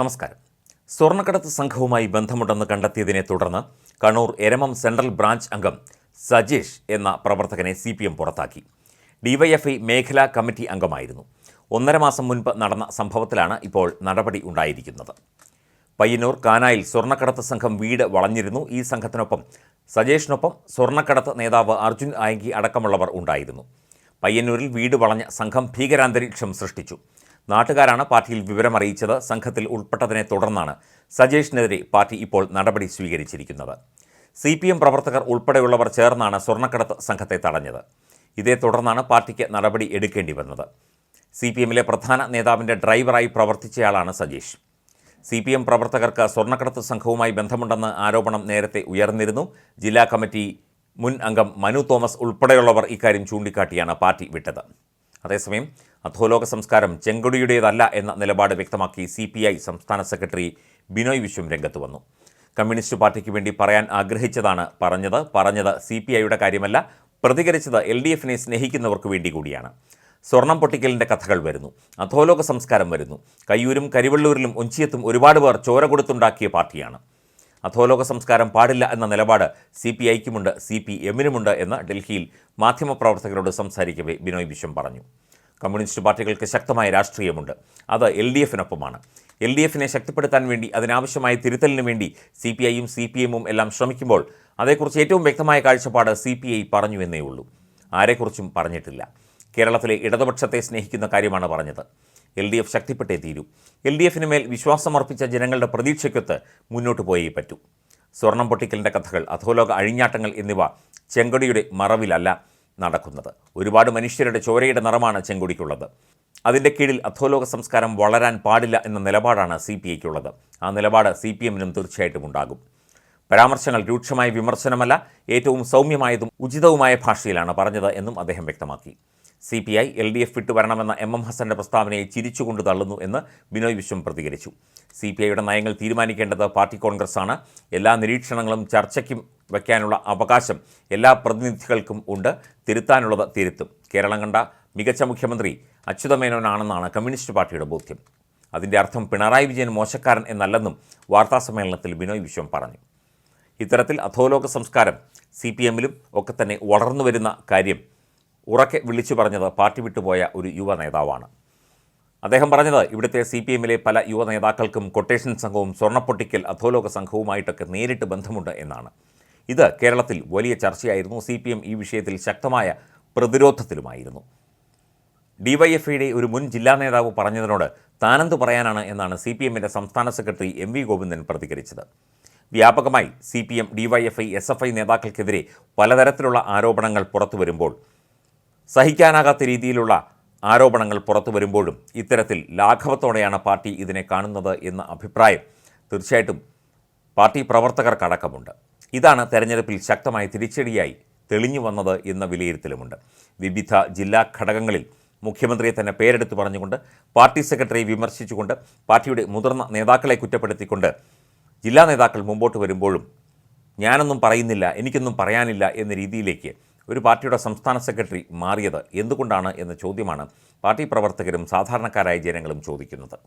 നമസ്കാരം. സ്വർണക്കടത്ത് സംഘവുമായി ബന്ധമുണ്ടെന്ന് കണ്ടെത്തിയതിനെ തുടർന്ന് കണ്ണൂർ എരമം സെൻട്രൽ ബ്രാഞ്ച് അംഗം സജേഷ് എന്ന പ്രവർത്തകനെ സി പി എം പുറത്താക്കി. ഡിവൈഎഫ്ഐ മേഖലാ കമ്മിറ്റി അംഗമായിരുന്നു. ഒന്നര മാസം മുൻപ് നടന്ന സംഭവത്തിലാണ് ഇപ്പോൾ നടപടി ഉണ്ടായിരിക്കുന്നത്. പയ്യന്നൂർ കാനായിൽ സ്വർണക്കടത്ത് സംഘം വീട് വളഞ്ഞിരുന്നു. ഈ സംഘത്തിനൊപ്പം സജേഷിനൊപ്പം സ്വർണക്കടത്ത് നേതാവ് അർജുൻ ആയങ്കി അടക്കമുള്ളവർ ഉണ്ടായിരുന്നു. പയ്യന്നൂരിൽ വീട് വളഞ്ഞ സംഘം ഭീകരാന്തരീക്ഷം സൃഷ്ടിച്ചു. നാട്ടുകാരാണ് പാർട്ടിയിൽ വിവരമറിയിച്ചത്. സംഘത്തിൽ ഉൾപ്പെട്ടതിനെ തുടർന്നാണ് സജേഷിനെതിരെ പാർട്ടി ഇപ്പോൾ നടപടി സ്വീകരിച്ചിരിക്കുന്നത്. സി പി എം പ്രവർത്തകർ ഉൾപ്പെടെയുള്ളവർ ചേർന്നാണ് സ്വർണക്കടത്ത് സംഘത്തെ തടഞ്ഞത്. ഇതേ തുടർന്നാണ് പാർട്ടിക്ക് നടപടി എടുക്കേണ്ടി വന്നത്. സി പി എമ്മിലെ പ്രധാന നേതാവിന്റെ ഡ്രൈവറായി പ്രവർത്തിച്ചയാളാണ് സജേഷ്. സി പി എം പ്രവർത്തകർക്ക് സ്വർണക്കടത്ത് സംഘവുമായി ബന്ധമുണ്ടെന്ന് ആരോപണം നേരത്തെ ഉയർന്നിരുന്നു. ജില്ലാ കമ്മിറ്റി മുൻ അംഗം മനു തോമസ് ഉൾപ്പെടെയുള്ളവർ ഇക്കാര്യം ചൂണ്ടിക്കാട്ടിയാണ് പാർട്ടി വിട്ടത്. അതേസമയം അധോലോക സംസ്കാരം ചെങ്കൊടിയുടേതല്ല എന്ന നിലപാട് വ്യക്തമാക്കി സി പി ഐ സംസ്ഥാന സെക്രട്ടറി ബിനോയ് വിശ്വം രംഗത്ത് വന്നു. കമ്മ്യൂണിസ്റ്റ് പാർട്ടിക്ക് വേണ്ടി പറയാൻ ആഗ്രഹിച്ചതാണ് പറഞ്ഞത്. പറഞ്ഞത് സി പി ഐയുടെ കാര്യമല്ല പ്രതികരിച്ചത് എൽ ഡി എഫിനെ സ്നേഹിക്കുന്നവർക്ക് വേണ്ടി കൂടിയാണ്. സ്വർണം പൊട്ടിക്കലിന്റെ കഥകൾ വരുന്നു അധോലോക സംസ്കാരം വരുന്നു. കയ്യൂരും കരിവള്ളൂരിലും ഒഞ്ചിയത്തും ഒരുപാട് പേർ ചോര കൊടുത്തുണ്ടാക്കിയ പാർട്ടിയാണ്. അധോലോക സംസ്കാരം പാടില്ല എന്ന നിലപാട് സി പി ഐക്കുമുണ്ട് സി പി എമ്മിനുമുണ്ട് എന്ന് ഡൽഹിയിൽ മാധ്യമപ്രവർത്തകരോട് സംസാരിക്കവേ ബിനോയ് വിശ്വം പറഞ്ഞു. കമ്മ്യൂണിസ്റ്റ് പാർട്ടികൾക്ക് ശക്തമായ രാഷ്ട്രീയമുണ്ട്. അത് എൽ ഡി എഫിനൊപ്പമാണ്. എൽ ഡി എഫിനെ ശക്തിപ്പെടുത്താൻ വേണ്ടി അതിനാവശ്യമായ തിരുത്തലിന് വേണ്ടി സി പി ഐയും സി പി എമ്മും എല്ലാം ശ്രമിക്കുമ്പോൾ അതേക്കുറിച്ച് ഏറ്റവും വ്യക്തമായ കാഴ്ചപ്പാട് സി പി ഐ പറഞ്ഞു എന്നേ ഉള്ളൂ ആരെക്കുറിച്ചും പറഞ്ഞിട്ടില്ല. കേരളത്തിലെ ഇടതുപക്ഷത്തെ സ്നേഹിക്കുന്ന കാര്യമാണ് പറഞ്ഞത്. എൽ ഡി എഫ് ശക്തിപ്പെട്ടേ തീരൂ. എൽ ഡി എഫിന് മേൽ വിശ്വാസമർപ്പിച്ച ജനങ്ങളുടെ പ്രതീക്ഷയ്ക്കൊത്ത് മുന്നോട്ട് പോയേ പറ്റൂ. സ്വർണം പൊട്ടിക്കലിന്റെ കഥകൾ അധോലോക അഴിഞ്ഞാട്ടങ്ങൾ എന്നിവ ചെങ്കൊടിയുടെ മറവിലല്ല നടക്കുന്നത്. ഒരുപാട് മനുഷ്യരുടെ ചോരയുടെ നിറമാണ് ചെങ്കൊടിക്കുള്ളത്. അതിന്റെ കീഴിൽ അധോലോക സംസ്കാരം വളരാൻ പാടില്ല എന്ന നിലപാടാണ് സി പി ഐക്കുള്ളത്. ആ നിലപാട് സി പി എമ്മിനും തീർച്ചയായിട്ടും ഉണ്ടാകും. പരാമർശങ്ങൾ രൂക്ഷമായ വിമർശനമല്ല ഏറ്റവും സൗമ്യമായതും ഉചിതവുമായ ഭാഷയിലാണ് പറഞ്ഞത് എന്നും അദ്ദേഹം വ്യക്തമാക്കി. C P I L D F വിട്ടുവരണമെന്ന M M ഹസന്റെ പ്രസ്താവനയെ ചിരിച്ചുകൊണ്ട് തള്ളുന്നു എന്ന് ബിനോയ് വിശ്വം പ്രതികരിച്ചു. സി പി ഐയുടെ നയങ്ങൾ തീരുമാനിക്കേണ്ടത് പാർട്ടി കോൺഗ്രസ്സാണ്. എല്ലാ നിരീക്ഷണങ്ങളും ചർച്ചയ്ക്കും വയ്ക്കാനുള്ള അവകാശം എല്ലാ പ്രതിനിധികൾക്കും ഉണ്ട്. തിരുത്താനുള്ളത് തിരുത്തും. കേരളം കണ്ട മികച്ച മുഖ്യമന്ത്രി അച്യുതമേനോനാണെന്നാണ് കമ്മ്യൂണിസ്റ്റ് പാർട്ടിയുടെ ബോധ്യം. അതിന്റെ അർത്ഥം പിണറായി വിജയൻ മോശക്കാരൻ എന്നല്ലെന്നും വാർത്താസമ്മേളനത്തിൽ ബിനോയ് വിശ്വം പറഞ്ഞു. ഇത്തരത്തിൽ അധോലോക സംസ്കാരം സി പി എമ്മിലും ഒക്കെ തന്നെ വളർന്നു വരുന്ന കാര്യം ഉറക്കെ വിളിച്ചു പറഞ്ഞത് പാർട്ടി വിട്ടുപോയ ഒരു യുവ നേതാവാണ്. അദ്ദേഹം പറഞ്ഞത് ഇവിടുത്തെ സി പി എമ്മിലെ പല യുവ നേതാക്കൾക്കും കൊട്ടേഷൻ സംഘവും സ്വർണപ്പൊട്ടിക്കൽ അധോലോക സംഘവുമായിട്ടൊക്കെ നേരിട്ട് ബന്ധമുണ്ട് എന്നാണ്. ഇത് കേരളത്തിൽ വലിയ ചർച്ചയായിരുന്നു. സി പി എം ഈ വിഷയത്തിൽ ശക്തമായ പ്രതിരോധത്തിലുമായിരുന്നു. ഡിവൈഎഫ്ഐയുടെ ഒരു മുൻ ജില്ലാ നേതാവ് പറഞ്ഞതിനോട് താനെന്ത് പറയാനാണ് എന്നാണ് സി പി എമ്മിന്റെ സംസ്ഥാന സെക്രട്ടറി എം വി ഗോവിന്ദൻ പ്രതികരിച്ചത്. വ്യാപകമായി C P M DYFI S F I നേതാക്കൾക്കെതിരെ പലതരത്തിലുള്ള ആരോപണങ്ങൾ പുറത്തു വരുമ്പോൾ സഹിക്കാനാകാത്ത രീതിയിലുള്ള ആരോപണങ്ങൾ പുറത്തു വരുമ്പോഴും ഇത്തരത്തിൽ ലാഘവത്തോടെയാണ് പാർട്ടി ഇതിനെ കാണുന്നത് എന്ന അഭിപ്രായം തീർച്ചയായിട്ടും പാർട്ടി പ്രവർത്തകർക്കടക്കമുണ്ട് ഇതാണ് തെരഞ്ഞെടുപ്പിൽ ശക്തമായ തിരിച്ചടിയായി തെളിഞ്ഞു വന്നത് എന്ന വിലയിരുത്തലുമുണ്ട്. വിവിധ ജില്ലാ ഘടകങ്ങളിൽ മുഖ്യമന്ത്രിയെ തന്നെ പേരെടുത്ത് പറഞ്ഞുകൊണ്ട് പാർട്ടി സെക്രട്ടറിയെ വിമർശിച്ചുകൊണ്ട് പാർട്ടിയുടെ മുതിർന്ന നേതാക്കളെ കുറ്റപ്പെടുത്തിക്കൊണ്ട് ജില്ലാ നേതാക്കൾ മുമ്പോട്ട് വരുമ്പോഴും ഞാനൊന്നും പറയുന്നില്ല എനിക്കൊന്നും പറയാനില്ല എന്ന രീതിയിലേക്ക് ഒരു പാർട്ടിയുടെ സംസ്ഥാന സെക്രട്ടറി മാറിയത് എന്തുകൊണ്ടാണ് എന്ന ചോദ്യമാണ് പാർട്ടി പ്രവർത്തകരും സാധാരണക്കാരായ ജനങ്ങളും ചോദിക്കുന്നത്.